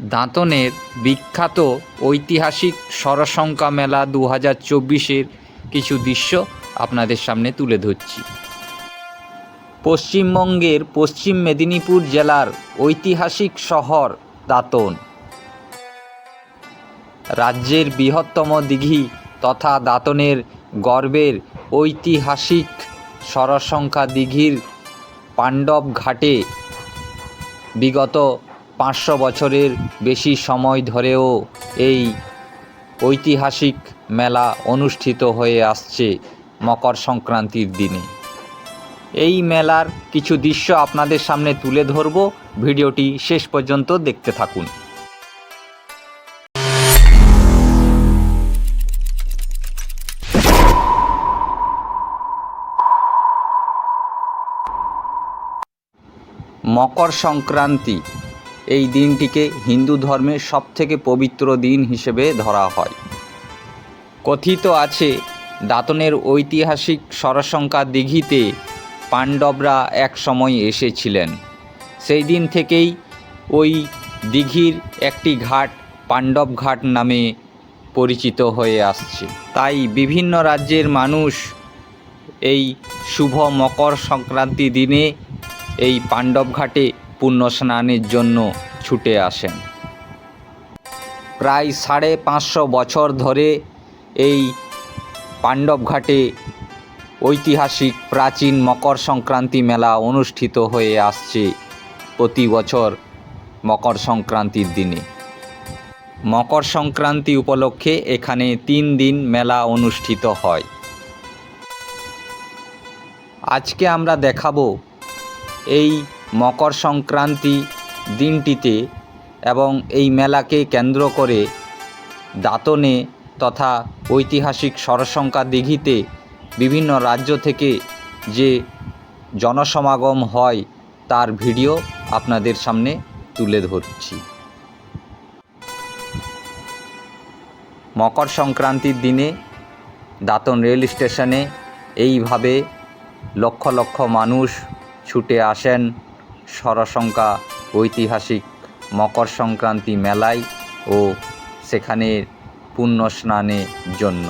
দাঁতনের বিখ্যাত ঐতিহাসিক সরসংখ্যা মেলা দু হাজার চব্বিশের কিছু দৃশ্য আপনাদের সামনে তুলে ধরছি। পশ্চিমবঙ্গের পশ্চিম মেদিনীপুর জেলার ঐতিহাসিক শহর দাঁতন। রাজ্যের বৃহত্তম দিঘি তথা দাঁতনের গর্বের ঐতিহাসিক সরসংখ্যা দিঘির পাণ্ডব ঘাটে বিগত পাঁচশো বছরের বেশি সময় ধরেও এই ঐতিহাসিক মেলা অনুষ্ঠিত হয়ে আসছে মকর সংক্রান্তির দিনে। এই মেলার কিছু দৃশ্য আপনাদের সামনে তুলে ধরব। ভিডিওটি শেষ পর্যন্ত দেখতে থাকুন। মকর সংক্রান্তি এই দিনটিকে হিন্দু ধর্মের সবথেকে পবিত্র দিন হিসেবে ধরা হয়। কথিত আছে, দাঁতনের ঐতিহাসিক সরসংখ্যা দিঘিতে পাণ্ডবরা এক সময় এসেছিলেন। সেই দিন থেকেই ওই দিঘির একটি ঘাট পাণ্ডব ঘাট নামে পরিচিত হয়ে আসছে। তাই বিভিন্ন রাজ্যের মানুষ এই শুভ মকর সংক্রান্তি দিনে এই পাণ্ডব ঘাটে পুণ্য স্নানের জন্য ছুটে আসেন। প্রায় সাড়ে পাঁচশো বছর ধরে এই পাণ্ডব ঘাটে ঐতিহাসিক প্রাচীন মকর সংক্রান্তি মেলা অনুষ্ঠিত হয়ে আসছে প্রতি বছর মকর সংক্রান্তির দিনে। মকর সংক্রান্তি উপলক্ষে এখানে তিন দিন মেলা অনুষ্ঠিত হয়। আজকে আমরা দেখাবো এই মকর সংক্রান্তি দিনটিতে এবং এই মেলাকে কেন্দ্র করে দাঁতনে তথা ঐতিহাসিক সরসংখ্যা দিঘিতে বিভিন্ন রাজ্য থেকে যে জনসমাগম হয় তার ভিডিও আপনাদের সামনে তুলে ধরছি। মকর সংক্রান্তির দিনে দাঁতন রেল স্টেশনে এইভাবে লক্ষ লক্ষ মানুষ ছুটে আসেন। সরসংখ্যা ঐতিহাসিক মকর সংক্রান্তি মেলায় ও সেখানে পুণ্য স্নানের জন্য।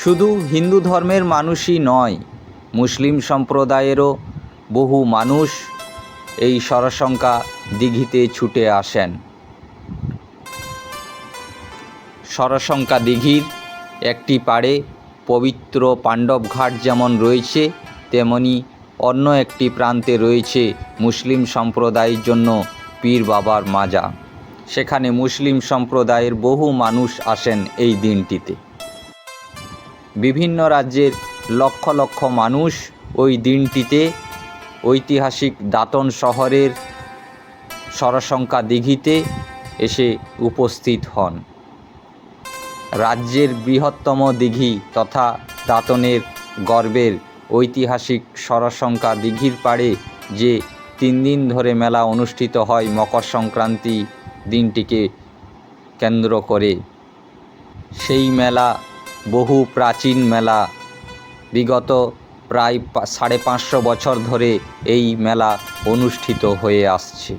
শুধু হিন্দু ধর্মের মানুষই নয়, মুসলিম সম্প্রদায়েরও বহু মানুষ এই সরসংখ্যা দিঘিতে ছুটে আসেন। সরসংখ্যা দিঘির একটি পাড়ে পবিত্র পাণ্ডব ঘাট যেমন রয়েছে, তেমনি অন্য একটি প্রান্তে রয়েছে মুসলিম সম্প্রদায়ের জন্য পীর বাবার মাজা। সেখানে মুসলিম সম্প্রদায়ের বহু মানুষ আসেন এই দিনটিতে। বিভিন্ন রাজ্যের লক্ষ লক্ষ মানুষ ওই দিনটিতে ঐতিহাসিক দাঁতন শহরের সরসংখ্যা দিঘিতে এসে উপস্থিত হন। রাজ্যের বৃহত্তম দিঘি তথা দাঁতনের গর্বের ঐতিহাসিক সরসংখ্যা দিঘির পাড়ে যে তিন দিন ধরে মেলা অনুষ্ঠিত হয় মকর সংক্রান্তি দিনটিকে কেন্দ্র করে। সেই মেলা বহু প্রাচীন মেলা। বিগত প্রায় সাড়ে পাঁচশো বছর ধরে এই মেলা অনুষ্ঠিত হয়ে আসছে।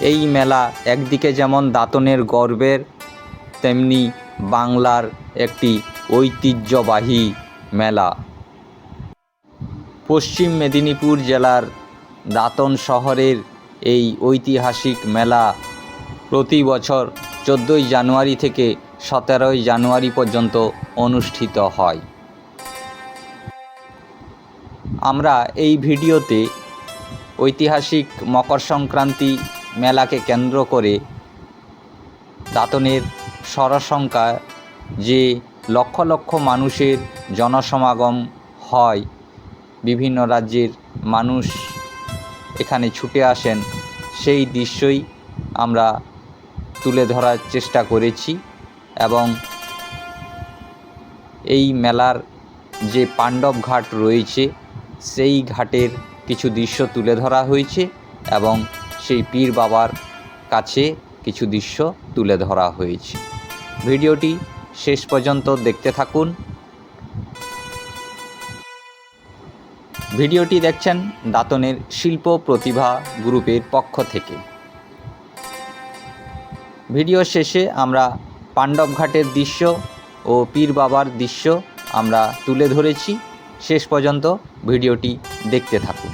এই মেলা একদিকে যেমন দাঁতনের গর্বের, তেমনি বাংলার একটি ঐতিহ্যবাহী মেলা। পশ্চিম মেদিনীপুর জেলার দাঁতন শহরের এই ঐতিহাসিক মেলা প্রতি বছর চোদ্দোই জানুয়ারি থেকে সতেরোই জানুয়ারি পর্যন্ত অনুষ্ঠিত হয়। আমরা এই ভিডিওতে ঐতিহাসিক মকর সংক্রান্তি মেলাকে কেন্দ্র করে দাঁতনের সরসংখ্যা যে লক্ষ লক্ষ মানুষের জনসমাগম হয়। বিভিন্ন রাজ্যের মানুষ এখানে ছুটে আসেন। সেই দৃশ্যই আমরা তুলে ধরার চেষ্টা করেছি এবং এই মেলার যে পাণ্ডব ঘাট রয়েছে, সেই ঘাটের কিছু দৃশ্য তুলে ধরা হয়েছে এবং সেই পীর বাবার কাছে কিছু দৃশ্য তুলে ধরা হয়েছে। ভিডিওটি শেষ পর্যন্ত দেখতে থাকুন। ভিডিওটি দেখছেন দাতনের শিল্প প্রতিভা গ্রুপের পক্ষ থেকে। ভিডিও শেষে আমরা পাণ্ডবঘাটের দৃশ্য ও পীর বাবার দৃশ্য আমরা তুলে ধরেছি। শেষ পর্যন্ত ভিডিওটি দেখতে থাকুন।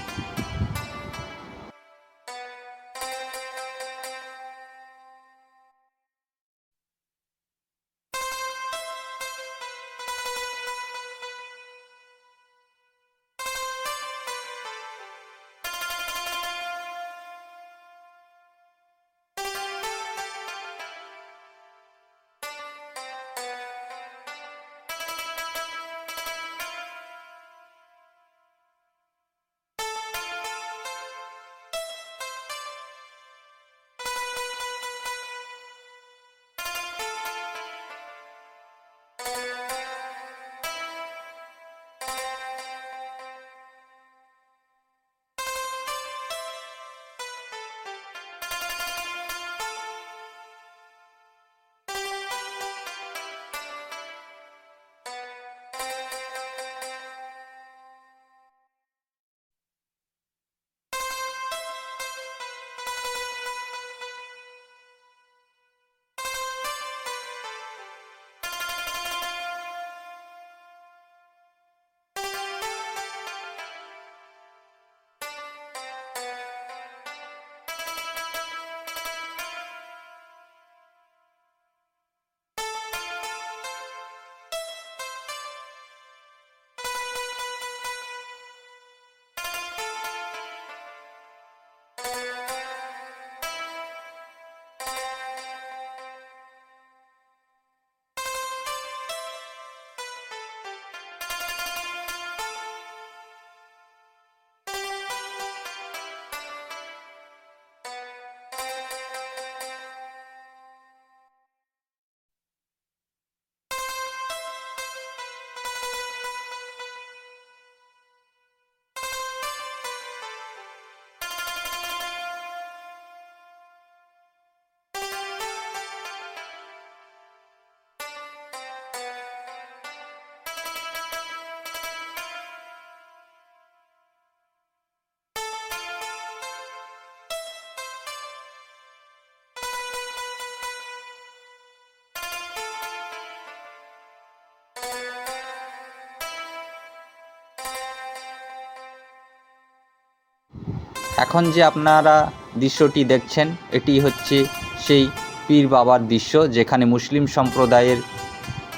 এখন যে আপনারা দৃশ্যটি দেখছেন, এটি হচ্ছে সেই পীর বাবার দৃশ্য, যেখানে মুসলিম সম্প্রদায়ের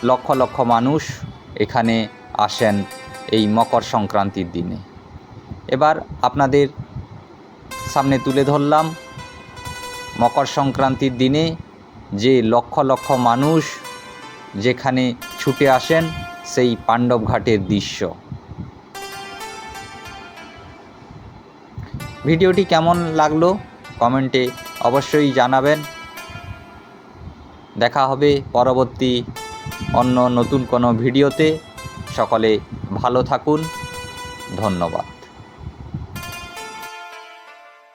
লক্ষ লক্ষ মানুষ এখানে আসেন এই মকর সংক্রান্তির দিনে। এবার আপনাদের সামনে তুলে ধরলাম, মকর সংক্রান্তির দিনে যে লক্ষ লক্ষ মানুষ যেখানে ছুটে আসেন, সেই পাণ্ডবঘাটের দৃশ্য। ভিডিওটি কেমন লাগল কমেন্টে অবশ্যই জানাবেন। দেখা হবে পরবর্তী অন্য নতুন কোনো ভিডিওতে। সকলে ভালো থাকুন। ধন্যবাদ।